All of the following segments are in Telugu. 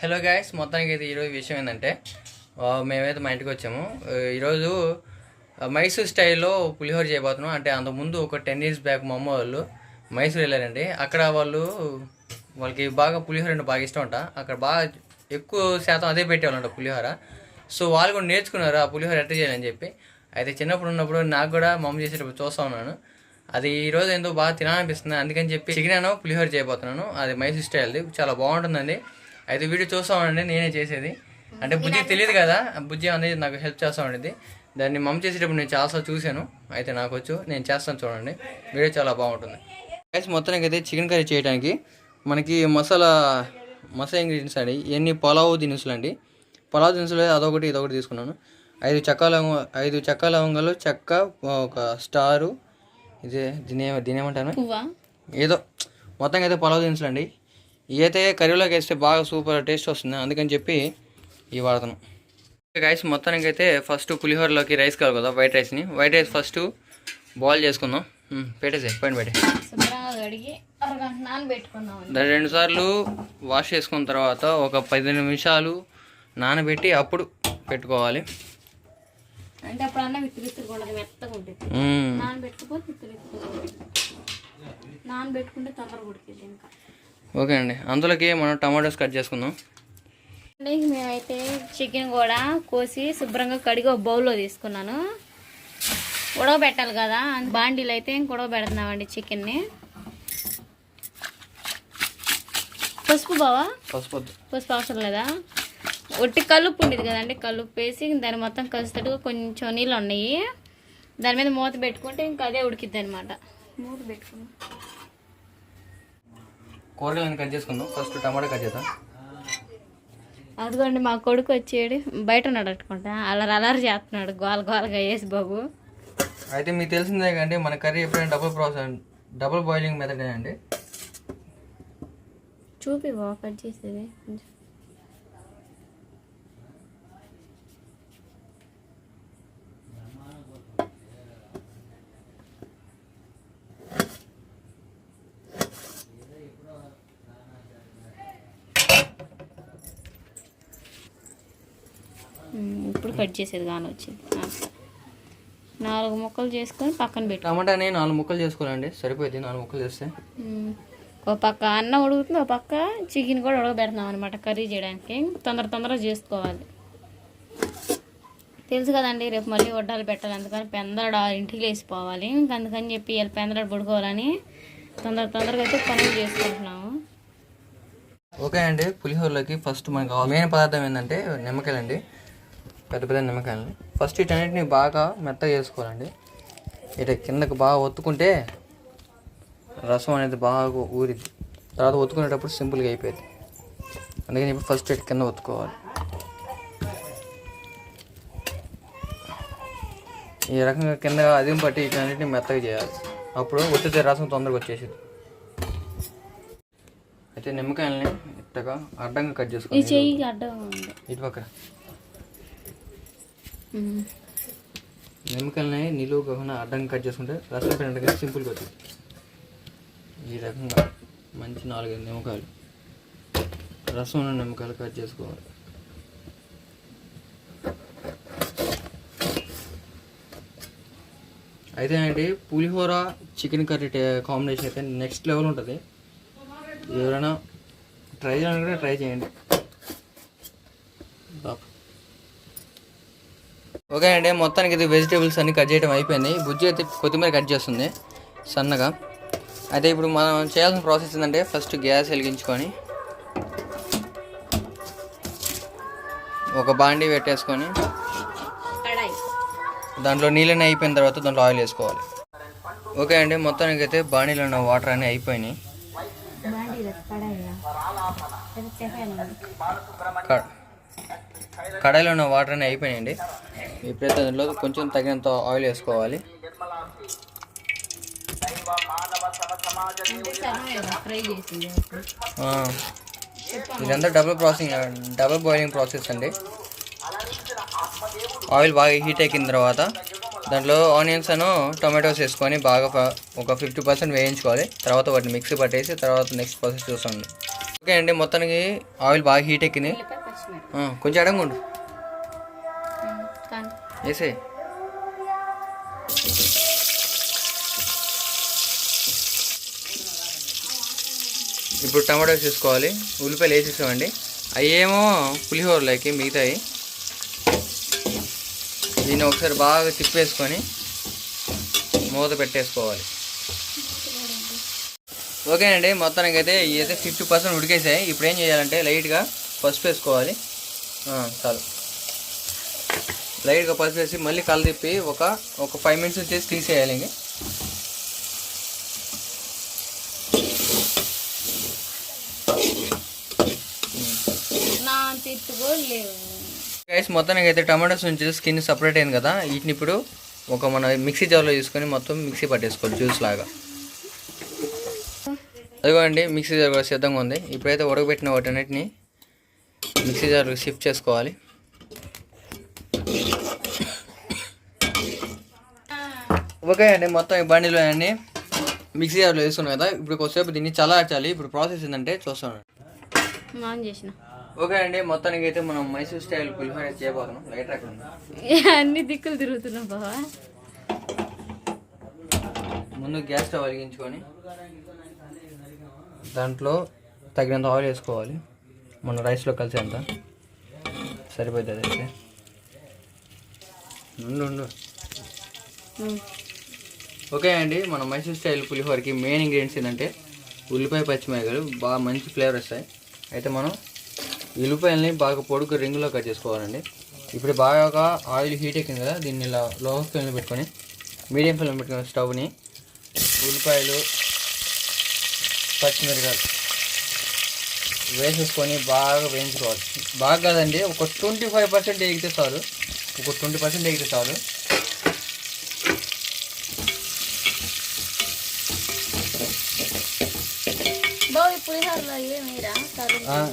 హలో గాయస్ మొత్తానికి అయితే ఈరోజు విషయం ఏంటంటే మేమైతే మా ఇంటికి వచ్చాము. ఈరోజు మైసూర్ స్టైల్లో పులిహోర చేయబోతున్నాం. అంటే అంతకుముందు ఒక టెన్ ఇయర్స్ బ్యాక్ మా అమ్మ వాళ్ళు మైసూర్ వెళ్ళారండి. అక్కడ వాళ్ళు వాళ్ళకి బాగా పులిహోర అంటే బాగా ఇష్టం అంట. అక్కడ బాగా ఎక్కువ శాతం అదే పెట్టేవాళ్ళంట పులిహోర. సో వాళ్ళు కూడా నేర్చుకున్నారు ఆ పులిహోర ఎట్ట చేయాలని చెప్పి. అయితే చిన్నప్పుడు ఉన్నప్పుడు నాకు కూడా మా అమ్మ చేసేటప్పుడు చూస్తూ ఉన్నాను. అది ఈరోజు ఏందో బాగా తినాలనిపిస్తుంది. అందుకని చెప్పి చికెన్ పులిహోర చేయబోతున్నాను. అది మైసూర్ స్టైల్ది. చాలా బాగుంటుందండి. అయితే వీడియో చూస్తా ఉండండి నేనే చేసేది. అంటే బుజ్జి తెలియదు కదా బుజ్జి అనేది నాకు హెల్ప్ చేస్తూ ఉండేది దాన్ని మమ్మ చేసేటప్పుడు నేను చాలాసార్లు చూశాను అయితే నాకు వచ్చు నేను చేస్తాను చూడండి. వీడియో చాలా బాగుంటుంది. గైస్ మొత్తానికి అయితే చికెన్ కర్రీ చేయడానికి మనకి మసాలా మసాలా ఇంగ్రీడియంట్స్ అండి. ఇవన్నీ పలావ్ దినుసులు అండి. పలావ్ దినుసులు అదొకటి ఇదొకటి తీసుకున్నాను. ఐదు చెక్క లవంగ ఐదు చెక్క లవంగాలు చెక్క ఒక స్టారు ఇదే దీని ఏమ- దీని ఏమంటాను ఏదో మొత్తంగా అయితే పలావ్ దినుసులు అండి. ఇవైతే కర్రీలోకి వేస్తే బాగా సూపర్ టేస్ట్ వస్తుంది. అందుకని చెప్పి ఇవి వాడతాను. గైస్ మొత్తానికి అయితే ఫస్ట్ పులిహోరలోకి రైస్ కావాలి కదా వైట్ రైస్ని వైట్ రైస్ ఫస్ట్ బాయిల్ చేసుకుందాం. పెట్టేసే పైన పెట్టే రెండు సార్లు వాష్ చేసుకున్న తర్వాత ఒక పది నిమిషాలు నానబెట్టి అప్పుడు పెట్టుకోవాలి. అంటే అప్పుడు అన్న విత్తు ఉండదు మెత్తగా ఉంటుంది నానబెట్టుకుపోతే విత్తులు ఉంటుంది నానబెట్టుకుంటే తొందరగా ఉడికింది ఇంకా. ఓకే అండి. అందులోకి మనం టమాటోస్ కట్ చేసుకుందాం. మేమైతే చికెన్ కూడా కోసి శుభ్రంగా కడిగి ఒక బౌల్లో తీసుకున్నాను. ఉడకబెట్టాలి కదా బాండీలు అయితే ఇంక ఉడకబెడుతున్నామండి చికెన్ని. పసుపు బావా? పసుపు. పసుపు అవసరం లేదా? ఒట్టి కలుపు ఉండేది కదండి కలుపు వేసి దాన్ని మొత్తం కలిసేటట్టుగా కొంచెం నీళ్ళు ఉన్నాయి. దాని మీద మూత పెట్టుకుంటే ఇంకా అదే ఉడికిద్ది అనమాట మూత పెట్టుకున్నాం కూరగాయలను కట్ చేసుకుందాం? ఫస్ట్ టమాటో కట్ చేద్దాం. అదిగోండి మా కొడుకు వచ్చేడు బయట ఉన్నాడు అట్టుకుంటా అలరి అలరి చేస్తున్నాడు గోల గోలగా వేసి బాబు. అయితే మీకు తెలిసిందే కండి మన కర్రీ ఎప్పుడైనా double process double boiling method అండి? చూపి బాబు కట్ చేసేది. కొంచెం. ఉమ్, ఇప్పుడు కట్ చేసేది కానీ వచ్చింది. నాలుగు ముక్కలు చేసుకొని పక్కన పెట్టు. టమాటాని నాలుగు ముక్కలు చేసుకోవాలండి. సరిపోయింది నాలుగు ముక్కలు చేస్తే. ఒక పక్క అన్నం ఉడుకుతుంది ఒక పక్క చికెన్ కూడా ఉడకబెడుతున్నాం అనమాట కర్రీ చేయడానికి. తొందర తొందరగా చేసుకోవాలి. తెలుసు కదండి రేపు మళ్ళీ వడ్డాలు పెట్టాలి. అందుకని పెందడ ఇంటికి లేచిపోవాలి. ఇంక అందుకని చెప్పి వీళ్ళు పెందడ పడుకోవాలని తొందర తొందరగా అయితే పనులు చేసుకుంటున్నాము. ఓకే అండి పులిహోరలోకి ఫస్ట్ మనకు మెయిన్ పదార్థం ఏంటంటే నిమ్మకాయలండి. పెద్ద పెద్ద నిమ్మకాయలు ఫస్ట్ వీటన్నిటిని బాగా మెత్తగా చేసుకోవాలండి. ఇటు కిందకు బాగా ఒత్తుకుంటే రసం అనేది బాగా ఊరిద్ది. తర్వాత ఒత్తుకునేటప్పుడు సింపుల్గా అయిపోయింది అందుకని ఇప్పుడు ఫస్ట్ ఇటు కింద ఒత్తుకోవాలి. ఈ రకంగా కింద అదిం పట్టి వీటన్నిటిని మెత్తగా చేయాలి. అప్పుడు ఒత్తితే రసం తొందరగా వచ్చేసింది అయితే నిమ్మకాయలని ఇట్టగా అడ్డంగా కట్ చేసుకోవాలి ఇటు పక్క ఉమ్. నిమ్మకాయలని నిలువు కాకుండా అడ్డంగా కట్ చేసుకుంటే రసం పిండగా సింపుల్గా వచ్చింది ఈ రకంగా మంచి నాలుగైదు నిమ్మకాయలు. రసం ఉన్న నిమ్మకాయలు కట్ చేసుకోవాలి. అయితే అండి పులిహోర చికెన్ కర్రీ కాంబినేషన్ అయితే నెక్స్ట్ లెవెల్ ఉంటుంది. ఎవరైనా ట్రై చేయాలనుకుంటే ట్రై చేయండి. ఓకే అండి మొత్తానికి ఇది వెజిటేబుల్స్ అన్ని కట్ చేయడం అయిపోయింది. బుజ్జి అయితే కొత్తిమీర కట్ చేస్తుంది సన్నగా. అయితే ఇప్పుడు మనం చేయాల్సిన ప్రాసెస్ ఏంటంటే ఫస్ట్ గ్యాస్ వెలిగించుకొని ఒక బాండీ పెట్టేసుకొని దాంట్లో నీళ్ళని అయిపోయిన తర్వాత దాంట్లో ఆయిల్ వేసుకోవాలి. ఓకే అండి మొత్తానికి అయితే బాండీలో ఉన్న వాటర్ అన్నీ అయిపోయినాయి. కడాయిలో ఉన్న వాటర్ అన్నీ అయిపోయినాయండి. ఇప్పుడైతే దాంట్లో కొంచెం తగినంత ఆయిల్ వేసుకోవాలి. ఇదంతా double processing double boiling process అండి. ఆయిల్ బాగా హీట్ ఎక్కిన తర్వాత దాంట్లో ఆనియన్స్ అను టొమాటోస్ వేసుకొని బాగా ఒక ఫిఫ్టీ పర్సెంట్ వేయించుకోవాలి. తర్వాత వాటిని మిక్సీ పట్టేసి తర్వాత నెక్స్ట్ ప్రాసెస్ చూస్తాండి ఓకే అండి మొత్తానికి ఆయిల్ బాగా హీట్ ఎక్కింది. కొంచెం అడగండు. వేసే ఇప్పుడు టమాటోస్ తీసుకోవాలి ఉల్లిపాయలు వేసేసామండి. అయ్యేమో పులిహోరలోకి మిగతాయి. దీన్ని ఒకసారి బాగా తిప్పేసుకొని మూత పెట్టేసుకోవాలి. ఓకేనండి మొత్తానికి అయితే ఇవైతే ఫిఫ్టీ పర్సెంట్ ఉడికేసాయి. ఇప్పుడు ఏం చేయాలంటే లైట్గా పసుపు వేసుకోవాలి. చాలు. లైట్గా పసుపు వేసి మళ్ళీ కళ్ళు తిప్పి ఒక ఒక ఫైవ్ మినిట్స్ వచ్చేసి తీసేయాలి ఇంక. గైస్ మొత్తానికి అయితే టమాటోస్ నుంచి స్కిన్ సపరేట్ అయింది కదా వీటిని ఇప్పుడు ఒక మన మిక్సీ జార్లో తీసుకొని మొత్తం మిక్సీ పట్టేసుకోవాలి జ్యూస్ లాగా. అదిగోండి మిక్సీ జార్ కూడా సిద్ధంగా ఉంది. ఇప్పుడైతే ఉడకబెట్టిన వాటన్నిటిని మిక్సీ జార్లో షిఫ్ట్ చేసుకోవాలి. ఓకే అండి మొత్తం ఈ బండిలో అన్ని మిక్సీ జార్లో వేసుకున్నాం కదా. ఇప్పుడు కొద్దిసేపు దీన్ని చల్లార్చాలి. ఇప్పుడు ప్రాసెస్ ఏంటంటే చూస్తాను. ఓకే అండి మొత్తానికి అయితే మనం మైసూర్ స్టైల్ పులిహోర చేయబోతున్నాం. లైటర్ అక్కడ అన్ని దిక్కులు తిరుగుతున్నావు బావా. ముందు గ్యాస్ స్టవ్ వెలిగించుకొని దాంట్లో తగినంత ఆయిల్ వేసుకోవాలి. మన రైస్లో కలిసేంత. సరిపోతుంది అయితే ఉండు ఉండు. ఓకే అండి మన మైసూర్ స్టైల్ పులిహోరకి మెయిన్ ఇంగ్రీడియంట్స్ ఏంటంటే ఉల్లిపాయ పచ్చిమిరపకాయలు బాగా మంచి ఫ్లేవర్ వస్తాయి. అయితే మనం ఉల్లిపాయలని బాగా పొడుగు రింగులో కట్ చేసుకోవాలండి. ఇప్పుడు బాగా ఆయిల్ హీట్ ఎక్కింది కదా దీన్ని ఇలా లో ఫ్లేమ్లో పెట్టుకొని మీడియం ఫ్లేమ్లో పెట్టుకుని స్టవ్ని ఉల్లిపాయలు పచ్చిమిరపకాయలు వేసేసుకొని బాగా వేయించుకోవాలి. బాగా కాదండి ఒక ట్వంటీ ఫైవ్ పర్సెంట్ ఎగితే చాలు. ఒక ట్వంటీ పర్సెంట్ ఎగితే చాలు బావ ఈ పులిహోరలో ఏమిరా కర్రీ ఆ,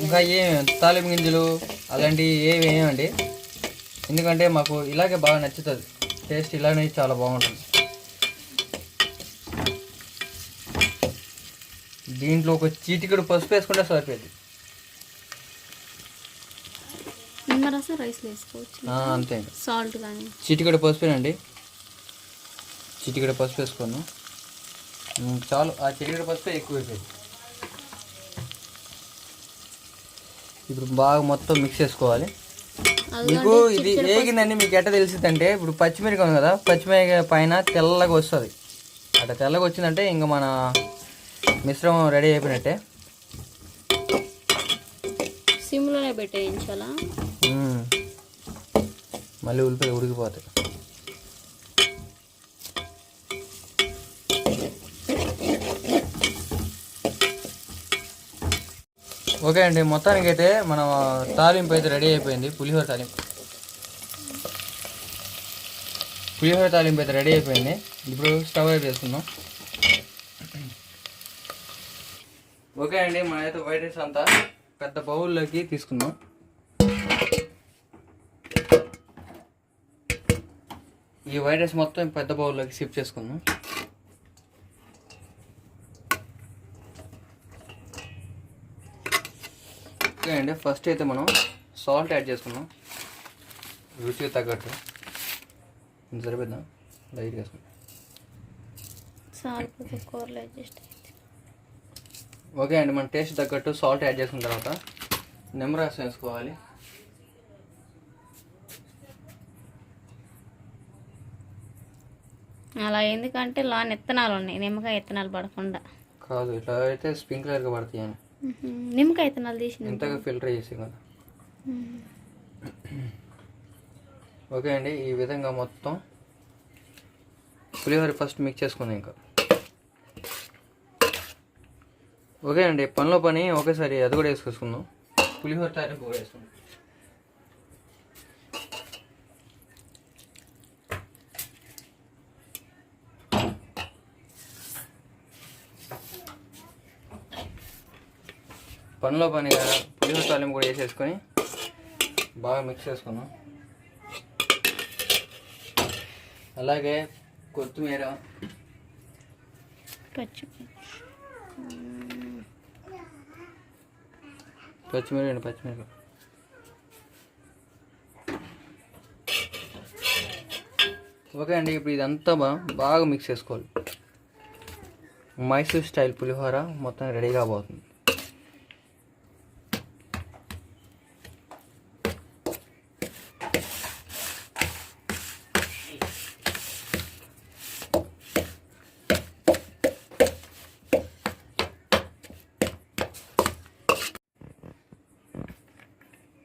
ఇంకా ఏం తాలింపు గింజలు అలాంటివి ఏవి వేయమండి ఎందుకంటే మాకు ఇలాగే బాగా నచ్చుతుంది. టేస్ట్ ఇలానే చాలా బాగుంటుంది. దీంట్లో ఒక చీటికడు పసుపు వేసుకుంటే సరిపోయింది. నిమ్మరసం రైస్లో వేసుకోవచ్చు. ఆ, అంతే. సాల్ట్ కానీ. చిటికడ పసుపేనండి. చిటికడ పసుపు వేసుకున్నాను ఉమ్, చాలు. ఆ చిటికడ పసుపే ఎక్కువ అయిపోయింది ఇప్పుడు బాగా మొత్తం మిక్స్ చేసుకోవాలి. మీకు ఇది వేగిందని మీకు ఎట్ట తెలిసిందంటే ఇప్పుడు పచ్చిమిరపకాయ ఉంది కదా పచ్చిమిరపకాయ పైన తెల్లగా వస్తుంది. అట్లా తెల్లగా వచ్చిందంటే ఇంకా మన మిశ్రమం రెడీ అయిపోయినట్టే. సిమ్లోనే పెట్టేయించాలా. మళ్ళీ ఉల్లిపాయ ఉడికిపోతాయి. ఓకే అండి మొత్తానికి అయితే మన తాలింపు అయితే రెడీ అయిపోయింది పులిహోర తాలింపు. పులిహోర తాలింపు అయితే రెడీ అయిపోయింది. ఇప్పుడు స్టవ్ అయితే వేసుకుందాం. ఓకే అండి మనమైతే వైట్ రైస్ అంతా పెద్ద బౌల్లోకి తీసుకుందాం. ఈ వైట్ రైస్ మొత్తం పెద్ద బౌల్లోకి షిఫ్ట్ చేసుకుందాం. అండి ఫస్ట్ అయితే మనం సాల్ట్ యాడ్ చేసుకుందాం. రుచికి తగ్గట్టు. సరిపోద్దాం వేసుకుందాం. అడ్జస్ట్ అయింది. ఓకే అండి. మన టేస్ట్ తగ్గట్టు సాల్ట్ యాడ్ చేసుకున్న తర్వాత నిమ్మరసం వేసుకోవాలి. అలా ఎందుకంటే లోన్ ఇత్తనాలు ఉన్నాయి. నిమ్మకాయ ఇత్తనాలు పడకుండా. కాదు ఇట్లా అయితే స్ప్రింక్లర్గా పడతాయి అని. నిమ్మకాయ ఇత్తనాలు తీసింది ఇంతగా ఫిల్టర్ చేసి కదా. ఓకే అండి ఈ విధంగా మొత్తం పులిహోర ఫస్ట్ మిక్స్ చేసుకుందాం ఇంకా. ఓకే అండి పనిలో పని ఒకేసారి అది కూడా వేసుకొసుకుందాం పులిహోర తారీఖు కూడా వేసుకుందాం. పనిలో పనిగా పులిహోర తాలింపు కూడా వేసేసుకొని బాగా మిక్స్ చేసుకుందాం. అలాగే కొత్తిమీర. పచ్చి పచ్చిమిరపకాయ రెండు పచ్చిమిరపకాయ. ఓకే అండి ఇప్పుడు ఇదంతా బాగా మిక్స్ చేసుకోవాలి. మైసూర్ స్టైల్ పులిహోర మొత్తం రెడీ కాబోతుంది.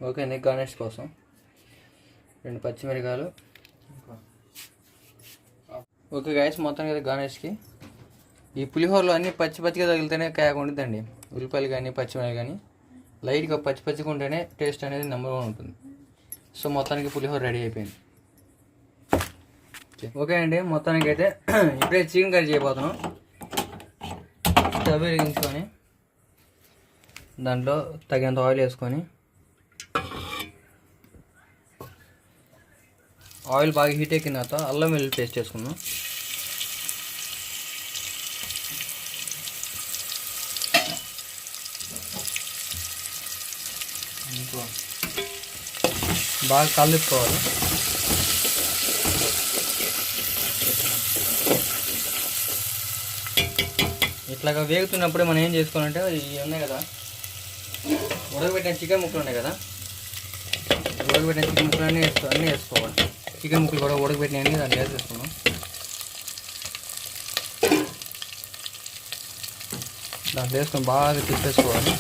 ఓకే అండి గార్నిష్ కోసం. రెండు పచ్చిమిరకాయలు. ఓకే గాయస్ మొత్తానికి అయితే గార్నిష్కి. ఈ పులిహోరలో అన్ని పచ్చి పచ్చిగా తగిలితేనే కాయ ఉంటుందండి ఉల్లిపాయలు కానీ పచ్చిమిరకాయలు కానీ. లైట్గా పచ్చి పచ్చిగా ఉంటేనే టేస్ట్ అనేది నెంబర్ వన్ ఉంటుంది. సో మొత్తానికి పులిహోర రెడీ అయిపోయింది. ఓకే అండి మొత్తానికి అయితే ఇప్పుడే చికెన్ కర్రీ చేయబోతున్నాం. స్టవ్ వెలిగించుకొని దాంట్లో తగినంత ఆయిల్ వేసుకొని ఆయిల్ బాగా హీట్ ఎక్కిన తర్వాత అల్లం వెల్లుల్లి పేస్ట్ చేసుకుందాం. బాగా కలుపుకోవాలి. ఇట్లాగా వేగుతున్నప్పుడే మనం ఏం చేసుకోవాలంటే ఇవి ఉన్నాయి కదా ఉడకబెట్టిన చికెన్ ముక్కలు ఉన్నాయి కదా ఉడకబెట్టిన చికెన్ ముక్కలు అన్నీ వేసుకో అన్నీ వేసుకోవాలి. చికెన్ ముక్కలు కూడా ఉడకబెట్టినాయని దాన్ని వేసేసుకున్నాం దాంట్లో వేసుకొని బాగా తిప్పేసుకోవాలి.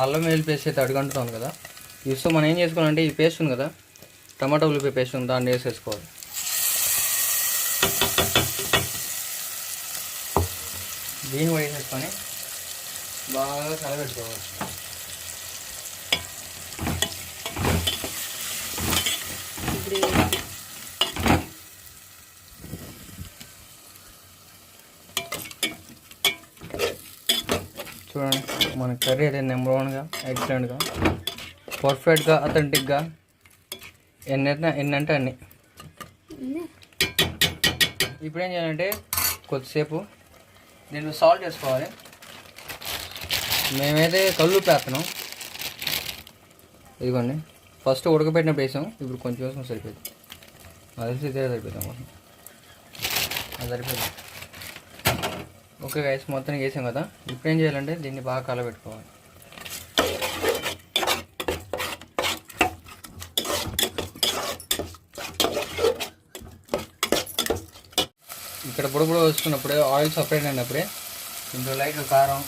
అల్లం వెల్లుల్లి పేస్ట్ అయితే అడుగంటుతాం కదా. సో మనం ఏం చేసుకోవాలంటే ఈ పేస్ట్ ఉంది కదా టమాటా ఉల్లిపాయ పేస్ట్ ఉంది దాన్ని వేసేసుకోవాలి. దీన్ని కూడా వేసేసుకొని బాగా కలబెట్టుకోవాలి. చూడండి మన కర్రీ అయితే నెంబర్ వన్గా ఎక్సలెంట్గా. పర్ఫెక్ట్గా అథెంటిక్గా ఎన్ని అయితే ఎన్ని? అంటే అన్ని ఇప్పుడు ఏం చేయాలంటే కొద్దిసేపు దీంట్లో సాల్ట్ వేసుకోవాలి మేమైతే కళ్ళు పేస్తున్నాం ఇదిగోండి. ఫస్ట్ ఉడకబెట్టిన వేసాం ఇప్పుడు కొంచెం వేసాం సరిపోయింది. అది ఇదే సరిపోతాం కోసం అది సరిపోయింది. ఓకే గైస్ మొత్తం వేసాం కదా. ఇప్పుడు ఏం చేయాలంటే దీన్ని బాగా కలబెట్టుకోవాలి. ఇక్కడ పొడి పొడి ఆయిల్ సపరేట్ అయినప్పుడే ఇందులో లైట్ కారం.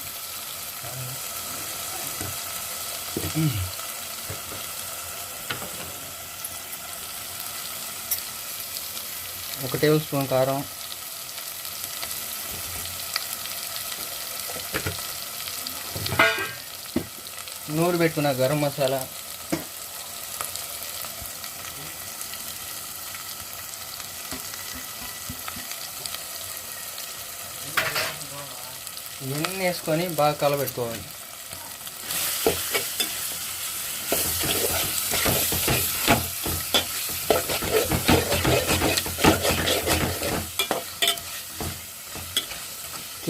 ఒక టేబుల్ స్పూన్ కారం. నూరు పెట్టుకున్న గరం మసాలా ఇవన్నీ వేసుకొని బాగా కలబెట్టుకోవాలి.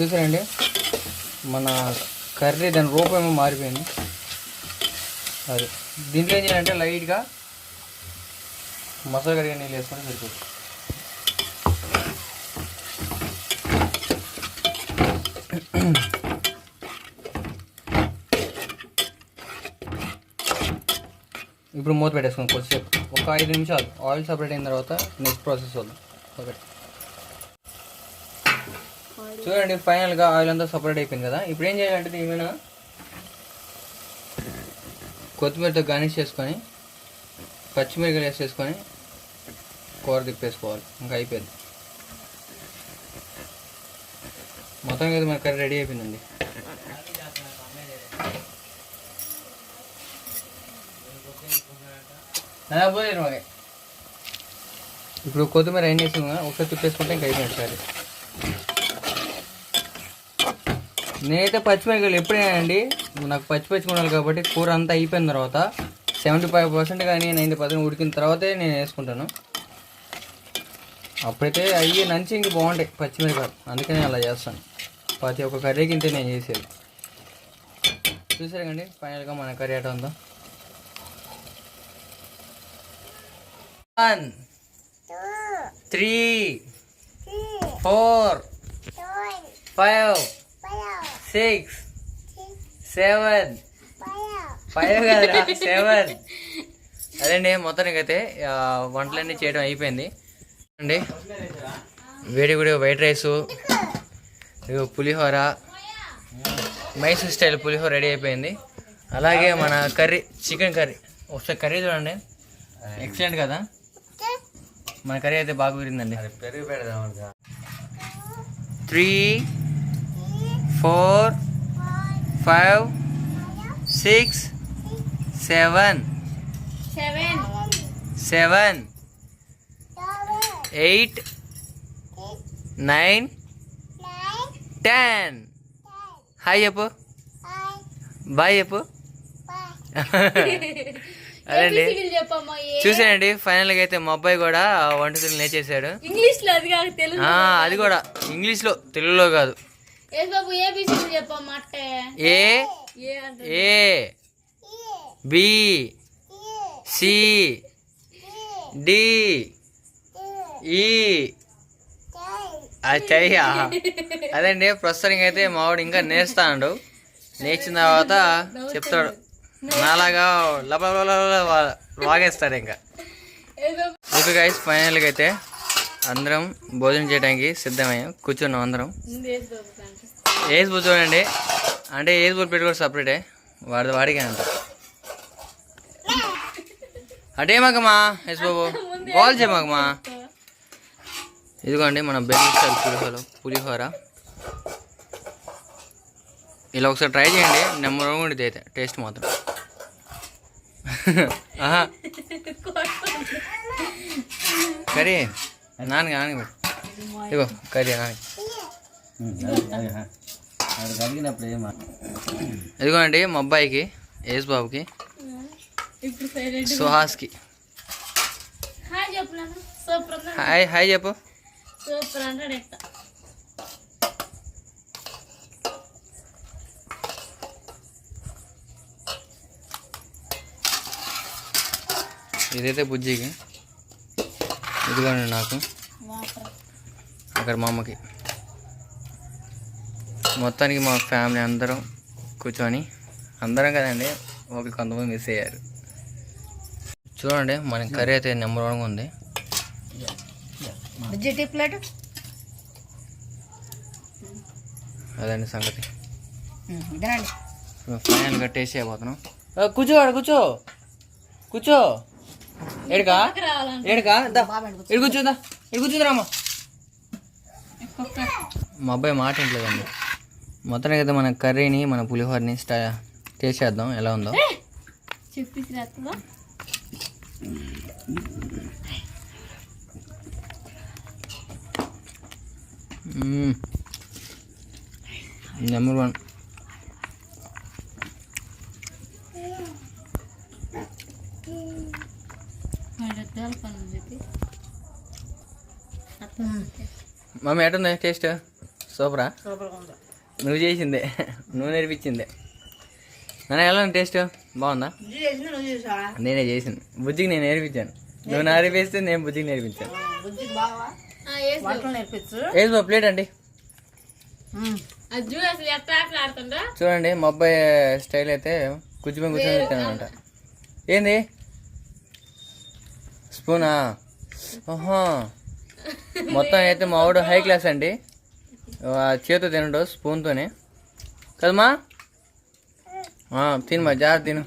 చూసారండి? మన కర్రీ దాని రూపమేమో మారిపోయింది. అది. దీంట్లో ఏం చేయాలంటే లైట్గా మసాలా కడిగిన నీళ్ళు వేసుకొని సరిపోతుంది. ఇప్పుడు మూత పెట్టేసుకుందాం కొద్దిసేపు. ఒక ఐదు నిమిషాలు. ఆయిల్ సపరేట్ అయిన తర్వాత నెక్స్ట్ ప్రాసెస్ వద్దాం ఒకటి చూడండి ఫైనల్గా ఆయిల్ అంతా సపరేట్ అయిపోయింది కదా. ఇప్పుడు ఏం చేయాలంటే ఏమైనా కొత్తిమీరతో గార్నిష్ చేసుకొని పచ్చిమిరకాయలు వేసేసుకొని కూర తిప్పేసుకోవాలి. ఇంకా అయిపోయింది. మొత్తం కదా మన కర్రీ రెడీ అయిపోయిందండి. ఆ, మరి. ఇప్పుడు కొత్తిమీర ఏం చేసాము ఒకసారి తిప్పేసుకుంటే ఇంకా అయిపోయింది సరే నేనైతే పచ్చిమిరకాయలు ఎప్పుడేనండి నాకు పచ్చి పచ్చి ఉండాలి కాబట్టి కూర అంతా అయిపోయిన తర్వాత సెవెంటీ ఫైవ్ పర్సెంట్ కానీ నైంటీ పర్సెంట్ ఉడికిన తర్వాతే నేను వేసుకుంటాను. అప్పుడైతే అయ్యి నంచి ఇంక బాగుంటాయి పచ్చిమిరకాయలు అందుకే నేను అలా చేస్తాను. ప్రతి ఒక్క కర్రీకి ఇంతే నేను చేసేది. చూసారు కండి ఫైనల్గా మన కర్రీ ఎట్లా ఉందో? One three four five six seven. Five కదరా సెవెన్. అదండి మొత్తానికి అయితే వంటలన్నీ చేయడం అయిపోయింది. అండి వేడి గుడి white rice pulihora Mysore style pulihora ready అయిపోయింది. అలాగే మన కర్రీ చికెన్ కర్రీ. ఒకసారి కర్రీ చూడండి. ఎక్సలెంట్ కదా? మన కర్రీ అయితే బాగా కుదిరిందండి పెరుగు పెడదాం three four five six seven. Seven. Seven eight nine ten. Hi చెప్పు. బాయ్ చెప్పు. అదండి ఏబిసిడీలు చెప్పమ్మా ఏ? చూసానండి ఫైనల్గా అయితే మా అబ్బాయి కూడా వంటలు నేర్చేశాడు ఇంగ్లీష్లో అది కాదు. తెలుగు అది కూడా. ఇంగ్లీష్లో తెలుగులో కాదు. A B C? D? E? అదండి ప్రస్తుతానికి అయితే మావాడు ఇంకా నేర్స్తాడు నేర్చిన తర్వాత చెప్తాడు. నాలాగా వాగేస్తాడు ఇంకా. ఓకే గైస్ ఫైనల్గా అయితే అందరం భోజనం చేయడానికి సిద్ధమయ్యాం. కూర్చున్నాం అందరం. ఏజ్ బుల్ చూడండి. అంటే ఏజ్ బుల్ పెట్టుకోవడం సపరేటే వాడిది వాడికే అంట. అటే మాకమ్మా ఎస్ బాబు? కాల్ చేయమాకమ్మా ఇదిగోండి మన బెంగళూరు స్టైల్ పులిహోర పులిహోర. ఇలా ఒకసారి ట్రై చేయండి. నెంబర్ వన్ అయితే టేస్ట్ మాత్రం. కర్రీ నాన్నకి పెట్టు. ఇదిగో కర్రీ ఏమా ఇదిగోండి మా అబ్బాయికి యేసు బాబుకి సుహాస్కి నాన్న. హాయ్ హాయ్ చెప్పు. సూపర్ ఇదైతే బుజ్జికి. ఇదిగోండి నాకు. వాటర్ అక్కడ మా అమ్మకి మొత్తానికి మా ఫ్యామిలీ అందరం కూర్చొని అందరం కదండి ఒక కొంతమంది మిస్ అయ్యారు. చూడండి మన కర్రీ అయితే నెంబర్ వన్గా ఉంది. బుజ్జి ప్లేట్? అదండి సంగతి. ఇదేనండి. ఫైనల్గా టేస్ట్ చేయబోతున్నాం ఆ, కూర్చో ఆడ కూర్చో. కూర్చో. ఏడుకా? రావాలంట. ఏడుకా? దా. ఇడు కూర్చోదా? ఇడు కూర్చోదురా అమ్మ మా అబ్బాయి మాట ఇంట్లేదండి మొత్తానికి అయితే మన కర్రీని మన పులిహోరని స్టా టేస్ట్ చేద్దాం ఎలా ఉందో? నెంబర్ వన్ పని చెప్పి మమ్మీ ఎట్టుంది? టేస్ట్? సూపరా? నువ్వు చేసిందే. నువ్వు నేర్పించిందే. నాన్న ఎలా ఉంది టేస్ట్? బాగుందా? నేనే చేసింది. బుజ్జికి నేను నేర్పించాను. నువ్వు నేర్పిస్తే నేను బుజ్జికి నేర్పించాను. మా ప్లేట్ అండి. చూడండి మా అబ్బాయి స్టైల్ అయితే కూర్చోని కూర్చొని ఏంది? స్పూనా? ఆహా మొత్తం అయితే మా వాడు హై క్లాస్ అండి. చేతితో తినడు స్పూన్తోనే. కదమ్మా? తినమా జాగ్రత్త తిను.